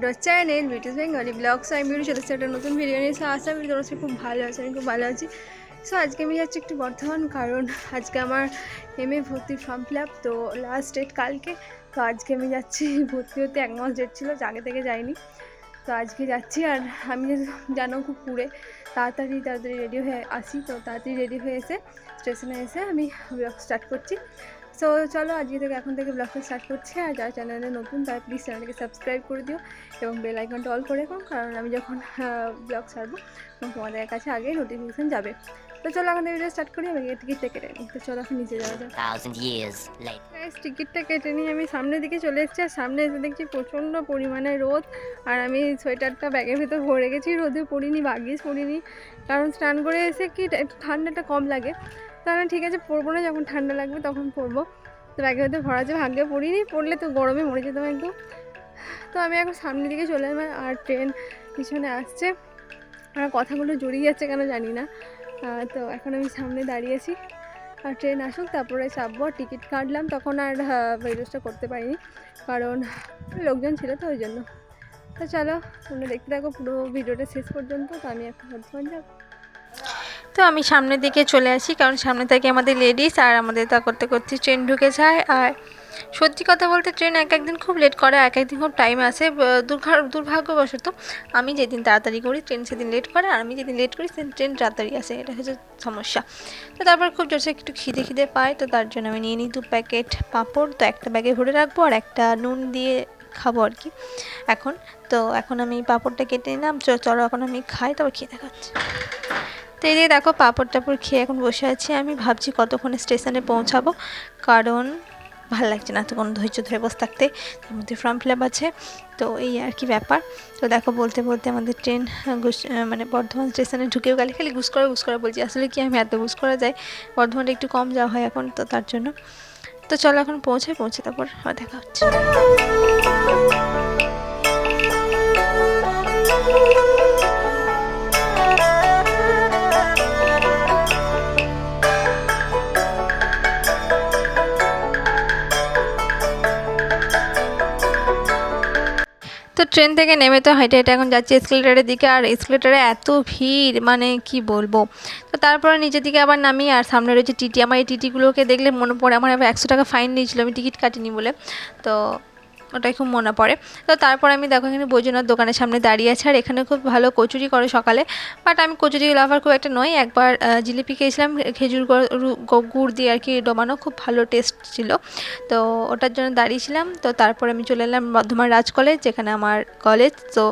Our channel beauties Bengali blogs আমি beauty চলে এসেছি একটা নতুন ভিডিও নিয়ে সো আশা করি তোমরা খুব ভালো আছে, আমি খুব ভালো আছি। সো আজকে আমি যাচ্ছি একটু বর্ধমান, কারণ আজকে আমার এম এ ভর্তির ফর্ম ফিল আপ তো লাস্ট ডেট কালকে। তো আজকে আমি যাচ্ছি, ভর্তি হতে এক মাস ডেট ছিল আগে থেকে যাইনি। তো আজকে যাচ্ছি, আর আমি জানো খুব পুরে তাড়াতাড়ি তাড়াতাড়ি রেডি হয়ে আসি, তো তাড়াতাড়ি রেডি হয়ে এসে স্টেশনে এসে আমি ব্লগ স্টার্ট করছি। সো চলো আজকে থেকে এখন থেকে ব্লগটা স্টার্ট করছে। আর যারা চ্যানেলে নতুন তারা প্লিজ চ্যানেলকে সাবস্ক্রাইব করে দিও এবং বেল আইকনটা অল করে রাখো কারণ আমি যখন ব্লগ ছাড়বো তখন তোমাদের কাছে আগে নোটিফিকেশান যাবে। তো চলো এখন ভিডিও স্টার্ট করি আমি টিকিটটা কেটে নিই। তো চলো এখন নিচে যাওয়া যাক। টিকিটটা কেটে নিয়ে আমি সামনের দিকে চলে এসেছি আর সামনে এসে দেখছি প্রচণ্ড পরিমাণে রোদ। আর আমি সোয়েটারটা ব্যাগের ভেতর ভরে গেছি রোদে পড়িনি বাগিস পড়িনি। কারণ স্নান করে এসে কি একটু ঠান্ডাটা কম লাগে। তাহলে ঠিক আছে, পরবো না, যখন ঠান্ডা লাগবে তখন পরবো। তো ব্যাগের ভেতর ভরা আছে ভাগ্যে পড়িনি, পড়লে তো গরমে মরে যেতাম একদম। তো আমি এখন সামনের দিকে চলে এলাম আর ট্রেন পিছনে আসছে। আর কথাগুলো জড়িয়ে যাচ্ছে কেন জানি না। তো এখন আমি সামনে দাঁড়িয়েছি আর ট্রেন আসুক, তারপরে চাপবো টিকিট কাটলাম, তখন আর ভিডিওসটা করতে পারিনি। কারণ লোকজন ছিল তো ওই জন্য। তো চলো, তোমরা দেখতে থাকো পুরো ভিডিওটা শেষ পর্যন্ত, তো আমি এখন বর্ধমান যাব। তো আমি সামনের দিকে চলে আসি, কারণ সামনে থেকে আমাদের লেডিস আর আমাদের তা করতে করতে ট্রেন ঢুকে যায়। আর সত্যি কথা বলতে ট্রেন এক একদিন খুব লেট করে, এক একদিন খুব টাইম আসে দুর্ভাগ্যবশত আমি যেদিন তাড়াতাড়ি করি ট্রেন সেদিন লেট করে, আর আমি যেদিন লেট করি, সেদিন ট্রেন তাড়াতাড়ি আসে, এটা হচ্ছে সমস্যা। তো তারপর খুব জোরসে একটু খিদে খিদে পায়, তো তার জন্য আমি নিয়ে নিই দু প্যাকেট পাঁপড়, তো একটা ব্যাগে ভরে রাখব আর একটা নুন দিয়ে খাব আর কি, এখন। তো এখন আমি পাঁপড়টা কেটে নিলাম চলো এখন আমি খাই, তারপর খেয়ে দেখাচ্ছি তো এই দিকে দেখো পাঁপড় টাপড় খেয়ে এখন বসে আছি। আমি ভাবছি কতক্ষণে স্টেশনে পৌঁছাবো। কারণ ভালো লাগছে না তো কোনো ধৈর্য ধরে বসে থাকতে। তার মধ্যে ফর্ম ফিল আছে। তো এই আর কি ব্যাপার। তো দেখো বলতে বলতে আমাদের ট্রেন মানে বর্ধমান স্টেশনে ঢুকেও গেলে খালি ঘুষ করা ঘুষ করা বলছি। আসলে কি আমি এত ঘুষ করা যায়? বর্ধমানটা একটু কম যাওয়া হয় এখন, তো তার জন্য। তো চলো এখন পৌঁছে পৌঁছে তারপর দেখা হচ্ছে। তো ট্রেন থেকে নেমে তো হেঁটে হেঁটে এখন যাচ্ছি এসকেলেটারের দিকে। আর এসকেলেটারে এত ভিড় মানে কি বলব? তো তারপরে নিজের দিকে আবার নামি, আর সামনে রয়েছে টিটি। আমার এই টিটিগুলোকে দেখলে মনে পড়ে, আমার একশো টাকা ফাইন নিয়েছিল, আমি টিকিট কাটিনি বলে। তো ওটাই খুব মনে পড়ে। তো তারপর আমি দেখো এখানে বৈজনাথ দোকানের সামনে দাঁড়িয়ে আছে, আর এখানে খুব ভালো কচুরি করে সকালে। বাট আমি কচুরি লাভার খুব একটা নই, একবার জিলিপি খেয়েছিলাম, খেজুর গুড়- দিয়ে আর কি ডোবানো খুব ভালো টেস্ট ছিল। তো ওটার জন্য দাঁড়িয়েছিলাম, তো তারপর আমি চলে এলাম বর্ধমান রাজ কলেজ যেখানে আমার কলেজ তো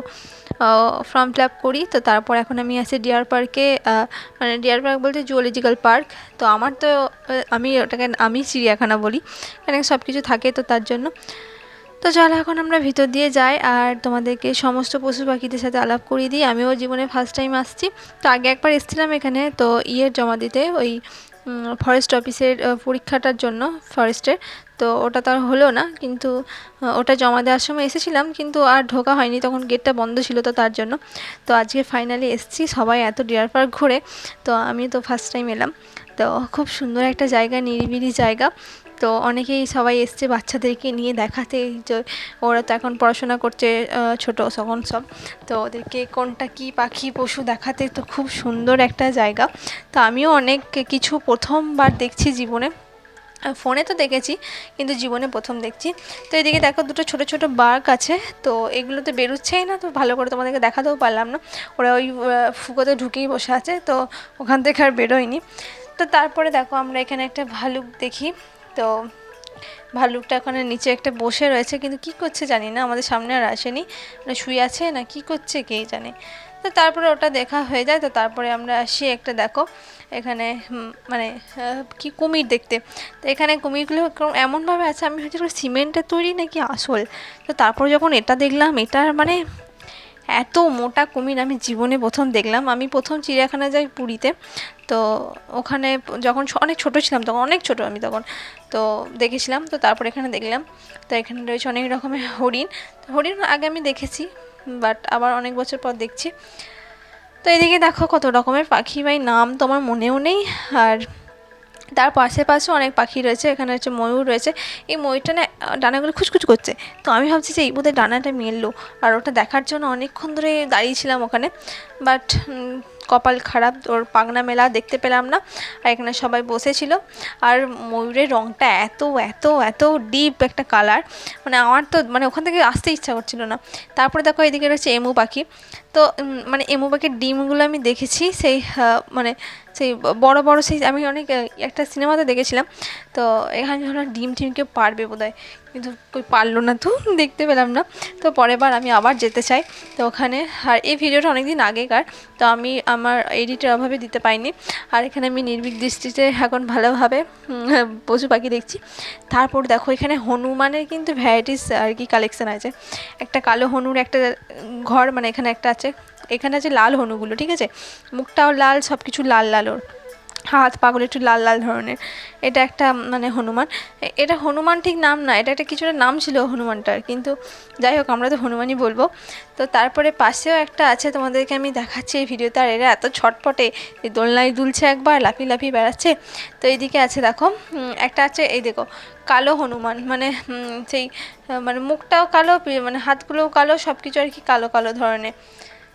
ফর্ম ফিল আপ করি। তো তারপর এখন আমি আসি ডিয়ার পার্কে মানে ডিয়ার পার্ক বলতে জুওলজিক্যাল পার্ক তো আমার তো আমি ওটাকে, আমি চিড়িয়াখানা বলি, এখানে সব কিছু থাকে তো তার জন্য। তো চলো এখন আমরা ভিতর দিয়ে যাই আর তোমাদেরকে সমস্ত পশু পাখিদের সাথে আলাপ করিয়ে দিই। আমিও জীবনে ফার্স্ট টাইম আসছি। তো আগে একবার এসেছিলাম এখানে, তো ইয়ের জমা দিতে, ওই ফরেস্ট অফিসের পরীক্ষাটার জন্য ফরেস্টের তো ওটা তো আর হলো না, কিন্তু ওটা জমা দেওয়ার সময় এসেছিলাম, কিন্তু আর ঢোকা হয়নি, তখন গেটটা বন্ধ ছিল তো তার জন্য। তো আজকে ফাইনালি এসেছি, সবাই এত ডিয়ার পার্ক ঘুরে, তো আমি তো ফার্স্ট টাইম এলাম। তো খুব সুন্দর একটা জায়গা, নিরিবিলি জায়গা। তো অনেকেই সবাই এসছে বাচ্চাদেরকে নিয়ে দেখাতে, যে ওরা তো এখন পড়াশোনা করছে ছোটো তখন সব। তো ওদেরকে কোনটা কি পাখি পশু দেখাতে তো খুব সুন্দর একটা জায়গা। তো আমিও অনেক কিছু প্রথমবার দেখছি জীবনে। ফোনে তো দেখেছি, কিন্তু জীবনে প্রথম দেখছি। তো এদিকে দেখো দুটো ছোট ছোট বাঘ আছে, তো এগুলো তো বেরোচ্ছেই না, তো ভালো করে তোমাদেরকে দেখাতেও পারলাম না। ওরা ওই ফুকোতে ঢুকেই বসে আছে, তো ওখান থেকে আর বেরোয়নি। তো তারপরে দেখো আমরা এখানে একটা ভালুক দেখি। তো ভাল্লুকটা ওখানে নিচে একটা বসে রয়েছে, কিন্তু কি করছে জানি না, আমাদের সামনে আর আসেনি। মানে শুয়ে আছে না কি করছে কে জানে। তো তারপরে ওটা দেখা হয়ে যায়, তো তারপরে আমরা আসি একটা দেখো, এখানে মানে কি কুমির দেখতে। তো এখানে কুমিরগুলো এমনভাবে আছে, আমি হচ্ছে সিমেন্টের তৈরি নাকি আসল? তো তারপর যখন এটা দেখলাম, এটার মানে এত মোটা কুমির আমি জীবনে প্রথম দেখলাম। আমি প্রথম চিড়িয়াখানা যাই পুরীতে। তো ওখানে যখন অনেক ছোট ছিলাম তখন, অনেক ছোট আমি তখন। তো দেখেছিলাম, তো তারপর এখানে দেখলাম। তো এখানে রয়েছে অনেক রকমের হরিণ। হরিণ আগে আমি দেখেছি বাট আবার অনেক বছর পর দেখছি। তো এদিকে দেখো কত রকমের পাখি। ভাই, নাম তো আমার মনেও নেই। আর তার পাশে পাশে অনেক পাখি রয়েছে, এখানে হচ্ছে ময়ূর রয়েছে। এই ময়ূরটা না ডানাগুলো খুচখুচ করছে। তো আমি ভাবছি যে এই বোধহয় ডানাটা মেললো। আর ওটা দেখার জন্য অনেকক্ষণ ধরে দাঁড়িয়েছিলাম ওখানে। বাট কপাল খারাপ, ওর পাগনা মেলা দেখতে পেলাম না। আর এখানে সবাই বসেছিল। আর ময়ূরের রঙটা এত এত এত ডিপ একটা কালার মানে আমার তো মানে ওখান থেকে আসতে ইচ্ছা করছিল না। তারপরে দেখো এদিকে রয়েছে এমু পাখি। তো মানে এমু পাখির ডিমগুলো আমি দেখেছি। সেই মানে সেই বড় বড় সেই, আমি অনেক একটা সিনেমাতে দেখেছিলাম। তো এখানে ডিম টিম কেউ পারবে বোধ কিন্তু কই পারল না তো, দেখতে পেলাম না। তো পরের বার আমি আবার যেতে চাই। তো ওখানে, আর এই ভিডিওটা অনেক দিন আগেকার, তো আমি আমার এডিটের অভাবে দিতে পাইনি আর এখানে আমি নির্ভীক দৃষ্টিতে এখন ভালোভাবে পশু পাখি দেখছি। তারপর দেখো, এখানে হনুমানের কিন্তু ভ্যারাইটিস আর কি কালেকশান আছে। একটা কালো হনুর একটা ঘর মানে এখানে একটা আছে। এখানে আছে লাল হনুগুলো, ঠিক আছে? মুখটাও লাল সব কিছু লাল লাল ওর। হাত পাগুলো একটু লাল লাল ধরনের। এটা একটা মানে হনুমান। এটা হনুমান ঠিক নাম না, এটা একটা কিছুটা নাম ছিল হনুমানটার। কিন্তু যাই হোক, আমরা তো হনুমানই বলব। তো তারপরে পাশেও একটা আছে, তোমাদেরকে আমি দেখাচ্ছি এই ভিডিওতে। আর এরা এত ছটপটে, এই দোলনায় দুলছে একবার লাফি লাফিয়ে বেড়াচ্ছে। তো এইদিকে আছে দেখো একটা আছে, এই দেখো, কালো হনুমান। মানে সেই মানে মুখটাও কালো মানে হাতগুলোও কালো সব কিছু আর কি কালো কালো ধরনের।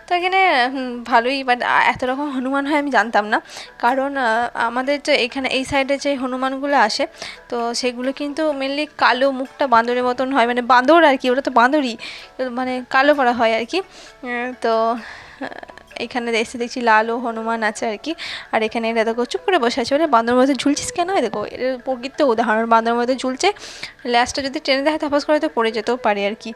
তো এখানে ভালোই বাট এত রকম হনুমান হয় আমি জানতাম না। কারণ আমাদের তো এখানে এই সাইডে যে হনুমানগুলো আসে, তো সেগুলো কিন্তু মেনলি কালো মুখটা বাঁদরের মতন হয়। মানে বাঁদর আর কি ওটা তো বাঁদরই। মানে কালো করা হয় আর কি। তো এখানে এসে দেখছি লাল ও হনুমান আছে আর কি। আর এখানে এরা দেখো চুপ করে বসে আছে। বলে বাঁদর মধ্যে ঝুলছিস কেন? দেখো, এর প্রকৃত উদাহরণ বাঁদর মধ্যে ঝুলছে। ল্যাসটা যদি ট্রেনে দেখায় তাপাস করে তো পড়ে যেতেও পারে আর কি।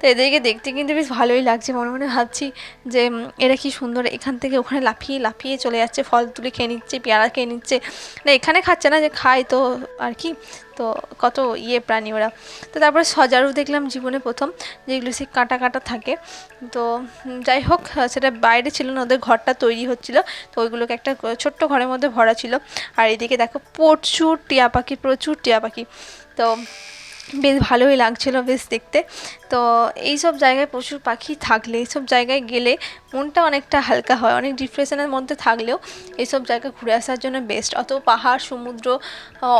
তো এদেরকে দেখতে কিন্তু বেশ ভালোই লাগছে। মনে মনে ভাবছি যে এরা কি সুন্দর এখান থেকে ওখানে লাফিয়ে লাফিয়ে চলে যাচ্ছে। ফল তুলে খেয়ে নিচ্ছে, পেয়ারা খেয়ে নিচ্ছে। না, এখানে খাচ্ছে না যে, খায় তো আর কি। তো কত ইয়ে প্রাণী ওরা। তো তারপরে সজারু দেখলাম জীবনে প্রথম যেগুলো সে কাঁটা কাঁটা থাকে। তো যাই হোক, সেটা বাইরে ছিল না, ওদের ঘরটা তৈরি হচ্ছিল। তো ওইগুলোকে একটা ছোট্ট ঘরের মধ্যে ভরা ছিল। আর এদিকে দেখো প্রচুর টিয়া পাখি, প্রচুর টিয়া পাখি। তো বেশ ভালোই লাগছিল বেশ দেখতে। তো এই সব জায়গায় প্রচুর পাখি থাকলে, এইসব জায়গায় গেলে মনটা অনেকটা হালকা হয়, অনেক ডিপ্রেশনের মধ্যে থাকলেও এইসব জায়গা ঘুরে আসার জন্য বেস্ট অত পাহাড়, সমুদ্র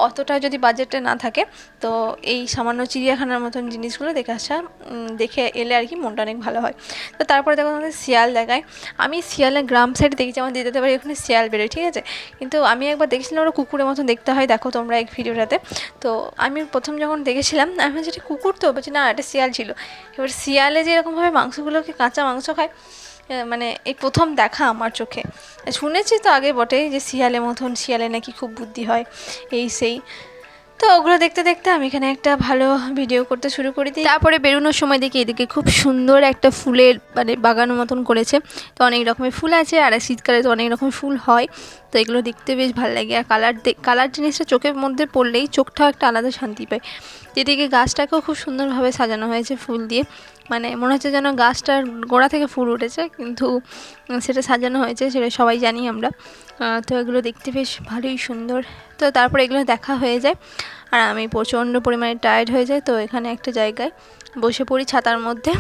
অতটা যদি বাজেটে না থাকে, তো এই সামান্য চিড়িয়াখানার মতন জিনিসগুলো দেখে আসা দেখে এলে আর কি মনটা অনেক ভালো হয়। তো তারপরে দেখো আমাদের শিয়াল দেখায়। আমি শিয়ালের গ্রাম সাইডে দেখেছি, আমার দিদাতে পারি ওখানে শিয়াল বেরোয়, ঠিক আছে? কিন্তু আমি একবার দেখেছিলাম, ওরা কুকুরের মতন দেখতে হয়, দেখো তোমরা এক ভিডিওটাতে তো আমি প্রথম যখন দেখেছিলাম আমি ভাবছি এটা কুকুর তো, বলছি না, এটা শিয়াল ছিল। এবার শিয়ালে যে এরকমভাবে মাংসগুলোকে, কাঁচা মাংস খায় মানে এই প্রথম দেখা আমার চোখে। শুনেছি তো আগে বটে যে শিয়ালের মতন, শিয়ালে নাকি খুব বুদ্ধি হয়, এই সেই। তো ওগুলো দেখতে দেখতে আমি এখানে একটা ভালো ভিডিও করতে শুরু করে দিই। তারপরে বেরোনোর সময় দেখি এদিকে খুব সুন্দর একটা ফুলের মানে বাগানের মতন করেছে। তো অনেক রকমের ফুল আছে, আর শীতকালে তো অনেক রকমের ফুল হয়। তো এগুলো দেখতে বেশ ভালো লাগে। আর কালার কালার জিনিসটা চোখের মধ্যে পড়লেই চোখটাও একটা আলাদা শান্তি পায়। এদিকে গাছটাকেও খুব সুন্দরভাবে সাজানো হয়েছে ফুল দিয়ে। মানে মনে হচ্ছে যেন গাছটার গোড়া থেকে ফুল উঠেছে, কিন্তু সেটা সাজানো হয়েছে সেটা সবাই জানি আমরা। তো এগুলো দেখতে বেশ ভালোই সুন্দর। তো তারপর এগুলো দেখা হয়ে যায়। আর আমি প্রচণ্ড পরিমাণে টায়ার্ড হয়ে যাই, তো এখানে একটা জায়গায় বসে পড়ি ছাতার মধ্যে।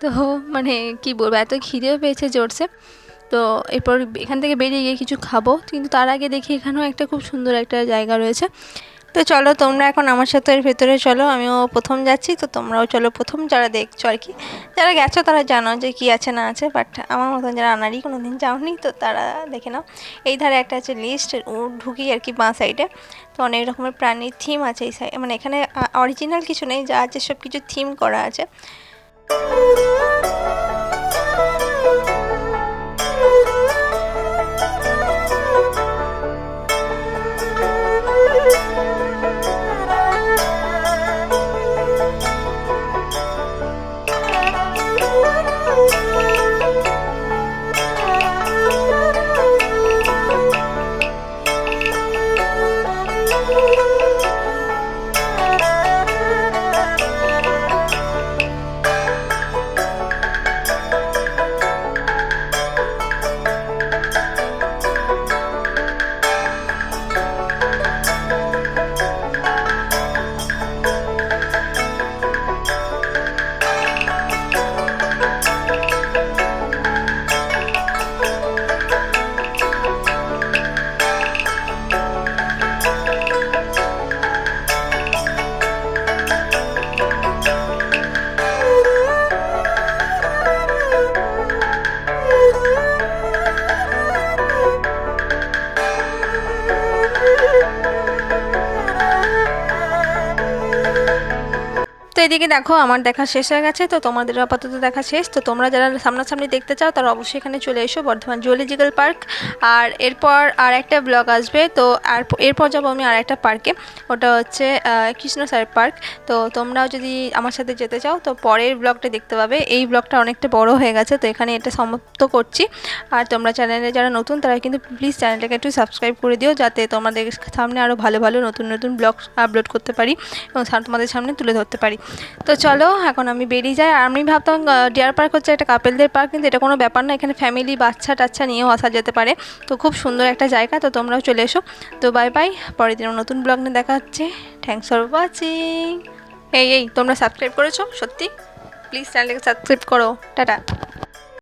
তো মানে কি বলব, এত খিদেও পেয়েছে জোরসে। তো এরপর এখান থেকে বেরিয়ে গিয়ে কিছু খাব। কিন্তু তার আগে দেখি এখানেও একটা খুব সুন্দর একটা জায়গা রয়েছে। তো চলো তোমরা এখন আমার সাথে এর ভেতরে চলো, আমিও প্রথম যাচ্ছি। তো তোমরাও চলো প্রথম, যারা দেখছ আর কি। যারা গেছো তারা জানো যে কি আছে না আছে বাট আমার মতন যারা আনারই কোনো দিন যাওনি, তো তারা দেখে নাও। এই ধারে একটা আছে লিস্ট ও ঢুকি আর কি বাঁ সাইডে তো অনেক রকমের প্রাণীর থিম আছে এই সাইড মানে এখানে অরিজিনাল কিছু নেই, যা আছে সব কিছু থিম করা আছে। এদিকে দেখো, আমার দেখা শেষ হয়ে গেছে, তো তোমাদের আপাতত দেখা শেষ। তো তোমরা যারা সামনাসামনি দেখতে চাও, তারা অবশ্যই এখানে চলে এসো, বর্ধমান জুওলজিক্যাল পার্ক। আর এরপর আর একটা ব্লগ আসবে, তো আর এরপর যাব আমি আর একটা পার্কে। ওটা হচ্ছে কৃষ্ণ স্যার পার্ক। তো তোমরাও যদি আমার সাথে যেতে চাও, তো পরের ব্লগটা দেখতে পাবে। এই ব্লগটা অনেকটা বড় হয়ে গেছে, তো এখানে এটা সমাপ্ত করছি। আর তোমরা চ্যানেলে যারা নতুন, তারা কিন্তু প্লিজ চ্যানেলটাকে একটু সাবস্ক্রাইব করে দিও, যাতে তোমাদের সামনে আরও ভালো ভালো নতুন নতুন ব্লগ আপলোড করতে পারি এবং তোমাদের সামনে তুলে ধরতে পারি। তো চলো, এখন আমি বেরিয়ে যাই। আর আমি ভাবতাম ডিয়ার পার্ক হচ্ছে একটা কাপেলদের পার্ক কিন্তু এটা কোনো ব্যাপার না। এখানে ফ্যামিলি বাচ্চা টাচ্চা নিয়েও আসা যেতে পারে। তো খুব সুন্দর একটা জায়গা, তো তোমরাও চলে এসো। তো বাই বাই পরের দিনও নতুন ব্লগ নিয়ে দেখা হচ্ছে। থ্যাংকস ফর ওয়াচিং এই এই, তোমরা সাবস্ক্রাইব করেছ? সত্যি? প্লিজ চ্যানেলটাকে সাবস্ক্রাইব করো। টাটা।